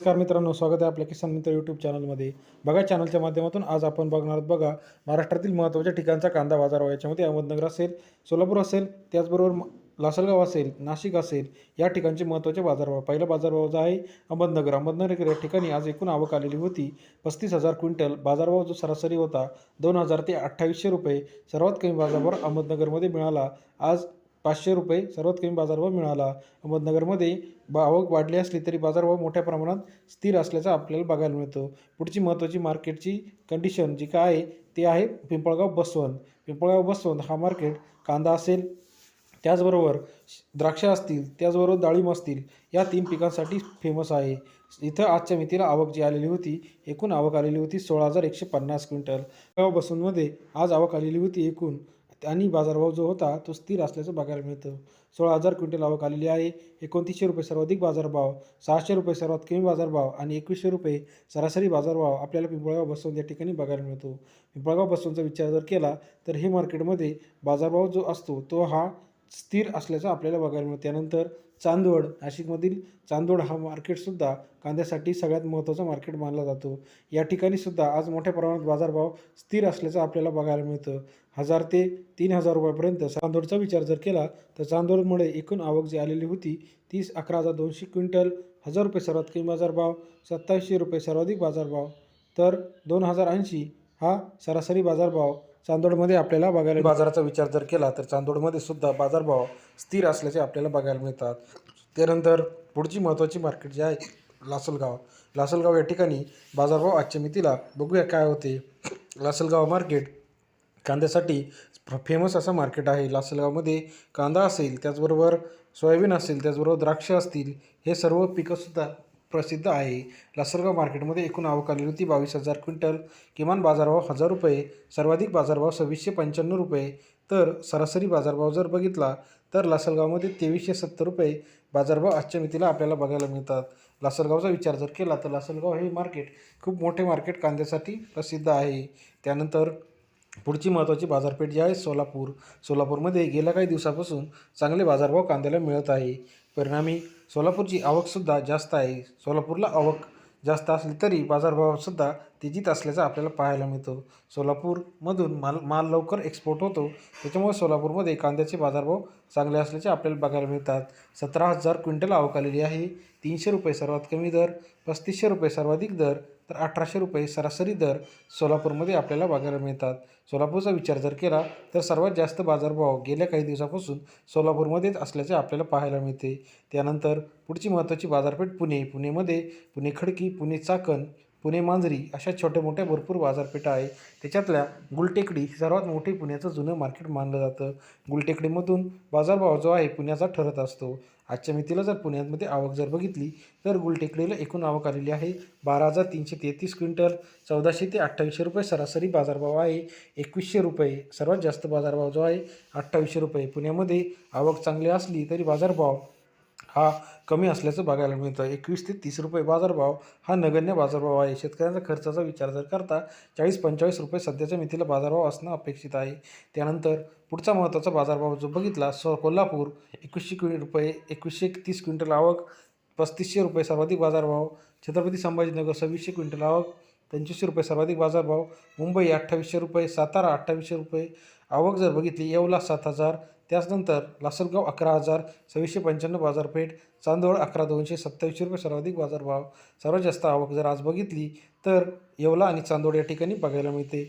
नमस्कार मित्रांनो स्वागत आहे आपल्या किसान मित्र यूट्यूब चॅनलमध्ये बघा चॅनलच्या माध्यमातून आज आपण बघणार आहोत बघा महाराष्ट्रातील महत्त्वाच्या ठिकाणचा कांदा बाजार आहे. याच्यामध्ये अहमदनगर असेल सोलापूर असेल त्याचबरोबर लासलगाव असेल नाशिक असेल या ठिकाणचे महत्त्वाचे बाजारभाव. पहिला बाजारभाव जो आहे अहमदनगर. अहमदनगर या ठिकाणी आज एकूण आवक आलेली होती पस्तीस हजार क्विंटल. बाजारभाव जो सरासरी होता दोन हजार ते अठ्ठावीसशे रुपये. सर्वात कमी बाजारभाव अहमदनगरमध्ये मिळाला. आज पाचशे रुपये सर्वात कमी बाजारभाव मिळाला. अहमदनगरमध्ये बा आवक वाढली असली तरी बाजारभाव मोठ्या प्रमाणात स्थिर असल्याचं आपल्याला बघायला मिळतं. पुढची महत्त्वाची मार्केटची कंडिशन जी काय आहे ते आहे पिंपळगाव बसवंत. पिंपळगाव बसवंत हा मार्केट कांदा असेल त्याचबरोबर द्राक्ष असतील त्याचबरोबर डाळिंब असतील या तीन पिकांसाठी फेमस आहे. इथं आजच्या मितीला आवक जी आलेली होती एकूण आवक आलेली होती सोळा हजार एकशे पन्नास क्विंटल. बसूनमध्ये आज आवक आलेली होती एकूण आणि बाजारभाव जो होता तो स्थिर असल्याचं बघायला मिळतं. सोळा हजार क्विंटल आवक आलेली आहे. एकोणतीसशे रुपये सर्वाधिक बाजारभाव सहाशे रुपये सर्वात कमी बाजारभाव आणि एकवीसशे रुपये सरासरी बाजारभाव आपल्याला पिंपळगाव बसवंत या ठिकाणी बघायला मिळतो. पिंपळगाव बसवंतचा विचार जर केला तर हे मार्केटमध्ये बाजारभाव जो असतो तो हा स्थिर असल्याचं आपल्याला बघायला मिळतं. त्यानंतर चांदवड नाशिकमधील चांदवड हा मार्केटसुद्धा कांद्यासाठी सगळ्यात महत्त्वाचा मार्केट मानला जातो. या ठिकाणी सुद्धा आज मोठ्या प्रमाणात बाजारभाव स्थिर असल्याचं आपल्याला बघायला मिळतं. हजार ते तीन हजार रुपयापर्यंत चांदोडचा विचार जर केला तर चांदोडमुळे एकूण आवक जी आलेली होती तीस अकरा हजार दोनशे क्विंटल हजार रुपये सर्वात कमी बाजारभाव सत्तावीसशे रुपये सर्वाधिक बाजारभाव. तर दोन हजार ऐंशी हा सरासरी बाजारभाव चांदोडमध्ये आपल्याला बघायला बाजाराचा विचार जर केला तर चांदोडमध्ये सुद्धा बाजारभाव स्थिर असल्याचे आपल्याला बघायला मिळतात. त्यानंतर पुढची महत्त्वाची मार्केट जे आहे लासलगाव. लासलगाव या ठिकाणी बाजारभाव आजच्या मितीला बघूया काय होते. लासलगाव मार्केट कांद्यासाठी फेमस असं मार्केट आहे. लासलगावमध्ये कांदा असेल त्याचबरोबर सोयाबीन असेल त्याचबरोबर द्राक्ष असतील हे सर्व पिकंसुद्धा प्रसिद्ध आहे. लासलगाव मार्केटमध्ये एकूण आवक आलेली होती बावीस हजार क्विंटल. किमान बाजारभाव हजार रुपये सर्वाधिक बाजारभाव सव्वीसशे पंच्याण्णव रुपये. तर सरासरी बाजारभाव जर बघितला तर लासलगावमध्ये तेवीसशे सत्तर रुपये बाजारभाव आजच्या मितीला आपल्याला बघायला मिळतात. लासलगावचा विचार जर केला तर लासलगाव हे मार्केट खूप मोठे मार्केट कांद्यासाठी प्रसिद्ध आहे. त्यानंतर पुढची महत्त्वाची बाजारपेठ जी आहे सोलापूर. सोलापूरमध्ये गेल्या काही दिवसापासून चांगले बाजारभाव कांद्याला मिळत आहे. परिणामी सोलापूरची आवकसुद्धा जास्त आहे. सोलापूरला आवक जास्त असली तरी बाजारभावसुद्धा तेजीत असल्याचं आपल्याला पाहायला मिळतो. सोलापूरमधून माल माल लवकर एक्सपोर्ट होतो. त्याच्यामुळे सोलापूरमध्ये कांद्याचे बाजारभाव चांगले असल्याचे आपल्याला बघायला मिळतात. सतरा हजार क्विंटल आवक आलेली आहे. तीनशे रुपये सर्वात कमी दर. पस्तीसशे रुपये सर्वाधिक दर तर अठराशे रुपये सरासरी दर सोलापूरमध्ये आपल्याला बघायला मिळतात. सोलापूरचा विचार जर केला तर सर्वात जास्त बाजारभाव गेल्या काही दिवसापासून सोलापूरमध्येच असल्याचे आपल्याला पाहायला मिळते. त्यानंतर पुढची महत्त्वाची बाजारपेठ पुणे. पुणेमध्ये पुणे खडकी पुणे चाकण पुणे मांजरी अशा छोट्या मोठ्या भरपूर बाजारपेठा आहे. त्याच्यातल्या गुलटेकडी ही सर्वात मोठी पुण्याचं जुनं मार्केट मानलं जातं. गुलटेकडीमधून बाजारभाव जो आहे पुण्याचा ठरत असतो. आजच्या मितीला जर पुण्यामध्ये आवक जर बघितली तर गुलटेकडीला एकूण आवक आलेली आहे बारा हजार तीनशे तेहतीस क्विंटल. चौदाशे ते अठ्ठावीसशे रुपये सरासरी बाजारभाव आहे. एकवीसशे रुपये सर्वात जास्त बाजारभाव जो आहे अठ्ठावीसशे रुपये. पुण्यामध्ये आवक चांगली असली तरी बाजारभाव हा कमी असल्याचं बघायला मिळतं. एकवीस ते तीस रुपये बाजारभाव हा नगण्य बाजारभाव आहे. शेतकऱ्यांचा खर्चाचा विचार जर करता चाळीस पंचेचाळीस रुपये सध्याच्या मितीला बाजारभाव असणं अपेक्षित आहे. त्यानंतर पुढचा महत्त्वाचा बाजारभाव जो बघितला सो कोल्हापूर एकवीसशे क्वि रुपये एकवीसशे तीस क्विंटल आवक पस्तीसशे रुपये सर्वाधिक बाजारभाव छत्रपती संभाजीनगर सव्वीसशे क्विंटल आवक पंचवीसशे रुपये सर्वाधिक बाजारभाव मुंबई अठ्ठावीसशे रुपये सातारा अठ्ठावीसशे रुपये आवक जर बघितली येवला सात हजार त्याचनंतर लासलगाव अकरा हजार सव्वीसशे पंच्याण्णव बाजारपेठ चांदवड अकरा दोनशे सत्तावीसशे रुपये सर्वाधिक बाजारभाव सर्वात जास्त आवक जर आज बघितली तर येवला आणि चांदोड या ठिकाणी बघायला मिळते.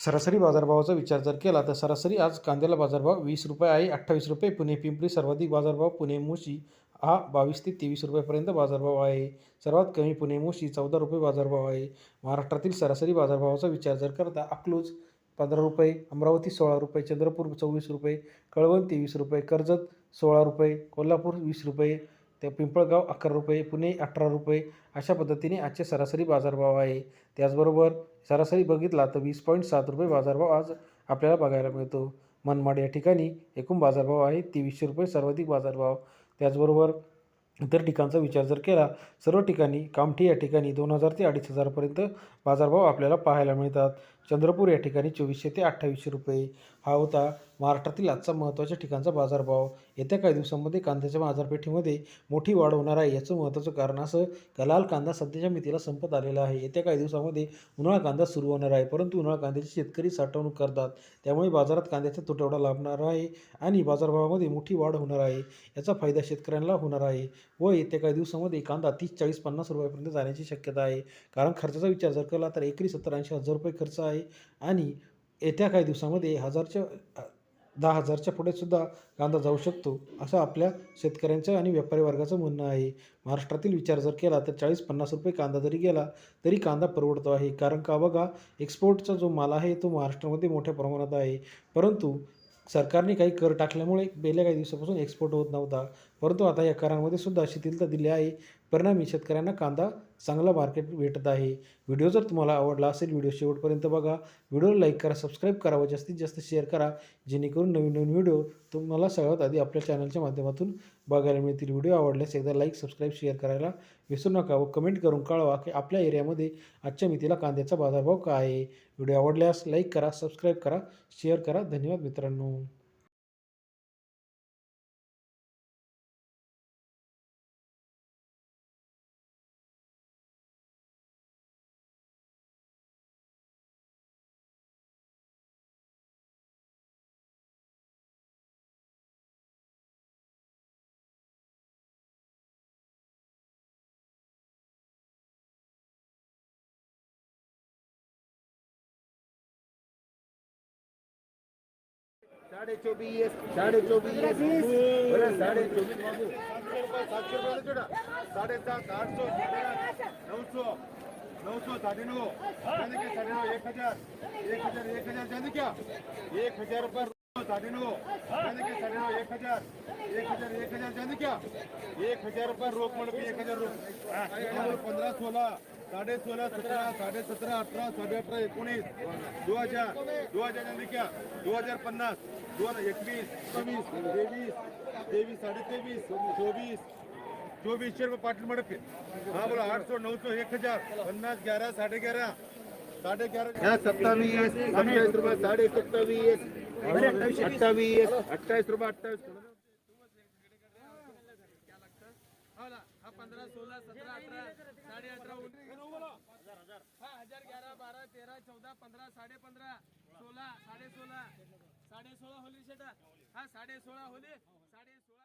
सरासरी बाजारभावाचा विचार जर केला तर सरासरी आज कांद्याला बाजारभाव वीस रुपये आहे अठ्ठावीस रुपये. पुणे पिंपरी सर्वाधिक बाजारभाव पुणे मुशी हा बावीस ते तेवीस रुपयापर्यंत बाजारभाव आहे. सर्वात कमी पुणे मुशी चौदा रुपये बाजारभाव आहे. महाराष्ट्रातील सरासरी बाजारभावाचा विचार जर करता अकलूज पंधरा रुपये अमरावती सोळा रुपये चंद्रपूर चोवीस रुपये कळवण तेवीस रुपये कर्जत सोळा रुपये कोल्हापूर वीस रुपये त्या पिंपळगाव अकरा रुपये पुणे अठरा रुपये अशा पद्धतीने आजचे सरासरी बाजारभाव आहे. त्याचबरोबर सरासरी बघितला तर वीस पॉईंट सात रुपये बाजारभाव आज आपल्याला बघायला मिळतो. मनमाड या ठिकाणी एकूण बाजारभाव आहे तेवीसशे रुपये सर्वाधिक बाजारभाव. त्याचबरोबर इतर ठिकाणचा विचार जर केला सर्व ठिकाणी कामठी या ठिकाणी दोन हजार ते अडीच हजारपर्यंत बाजारभाव आपल्याला पाहायला मिळतात. चंद्रपूर या ठिकाणी चोवीसशे ते अठ्ठावीसशे रुपये. हा होता महाराष्ट्रातील आजचा महत्त्वाच्या ठिकाणचा बाजारभाव. येत्या काही दिवसांमध्ये कांद्याच्या बाजारपेठेमध्ये मोठी वाढ होणार आहे याचं महत्त्वाचं कारण असं कलाल कांदा सध्याच्या मितीला संपत आलेला आहे. येत्या काही दिवसामध्ये उन्हाळा कांदा सुरू होणार आहे परंतु उन्हाळा कांद्याची शेतकरी साठवणूक करतात. त्यामुळे बाजारात कांद्याचा तुटवडा लाभणार आहे आणि बाजारभावामध्ये मोठी वाढ होणार आहे. याचा फायदा शेतकऱ्यांना होणार आहे व येत्या काही दिवसामध्ये कांदा तीस चाळीस पन्नास रुपयापर्यंत जाण्याची शक्यता आहे. कारण खर्चाचा विचार जर केला तर एकरी सत्तर ऐंशी हजार रुपये खर्च आहे. आणि येत्या काही दिवसामध्ये हजारच्या दहा हजारच्या पुढे सुद्धा कांदा जाऊ शकतो असं आपल्या शेतकऱ्यांचं आणि व्यापारी वर्गाचं म्हणणं आहे. महाराष्ट्रातील विचार जर केला तर चाळीस पन्नास रुपये कांदा जरी गेला तरी कांदा परवडतो आहे. कारण का बघा एक्सपोर्टचा जो माल आहे तो महाराष्ट्रामध्ये मोठ्या प्रमाणात आहे. परंतु सरकारने काही कर टाकल्यामुळे गेल्या काही दिवसापासून एक्सपोर्ट होत नव्हता. परंतु आता या करांमध्ये सुद्धा शिथिलता दिली आहे. परिणामी शेतकऱ्यांना कांदा चांगला मार्केट भेटत आहे. व्हिडिओ जर तुम्हाला आवडला असेल व्हिडिओ शेवटपर्यंत बघा. व्हिडिओला लाईक करा सबस्क्राईब करा व जास्तीत जास्त शेअर करा जेणेकरून नवीन नवीन व्हिडिओ तुम्हाला सगळ्यात आधी आपल्या चॅनलच्या माध्यमातून बघायला मिळतील. व्हिडिओ आवडल्यास एकदा लाईक सबस्क्राईब शेअर करायला विसरू नका व कमेंट करून कळवा की आपल्या एरियामध्ये आजच्या मितीला कांद्याचा बाजारभाव काय आहे. व्हिडिओ आवडल्यास लाईक करा सबस्क्राईब करा शेअर करा. धन्यवाद मित्रांनो. साडे चौबीस साढ़े चौबीस बोला साढ़े चौबीस बाबू सातशे रुपये जोड़ा साढ़े सात आठ सौ नौ सौ नौ सौ साढ़े नौ जाने के साढ़े नौ एक हजार. एक हजार एक हजार. जाने क्या एक हजार रुपये साढ़े नौ जाने के साढ़े नौ एक हजार एक हजार. एक हजार जाने क्या एक हजार रुपये. रोक मतलब एक हजार रोक पंद्रह सोलह साढ़े सोलह सत्रह साढ़े सत्रह अठारह साढ़े अठारह एकोणीस दो हजार दो हजार जाने क्या? दो हजार पन्नास दो हजार एकवीस बावीस तेवीस तेवीस साढ़े तेवीस चौबीस चोवीसशे रुपये पाटील मडके हा बोला आठ सौ नऊ सौ एक हजार पन्नास ग्यारह साढ़े ग्यारह साढ़े ग्यारह। यहाँ सत्तावीस अट्ठाईस रुपये साढ़े सत्तावीस अट्ठावीस अट्ठाईस रुपये अट्ठाईस। हा पंधरा सोळा सतरा अठरा साडे अठरा हा हजार बारा तेरा चौदा पंधरा साडे पंधरा सोळा साडे सोळा साडे सोळा होली शेटा. हा साडे सोळा होली साडे सोळा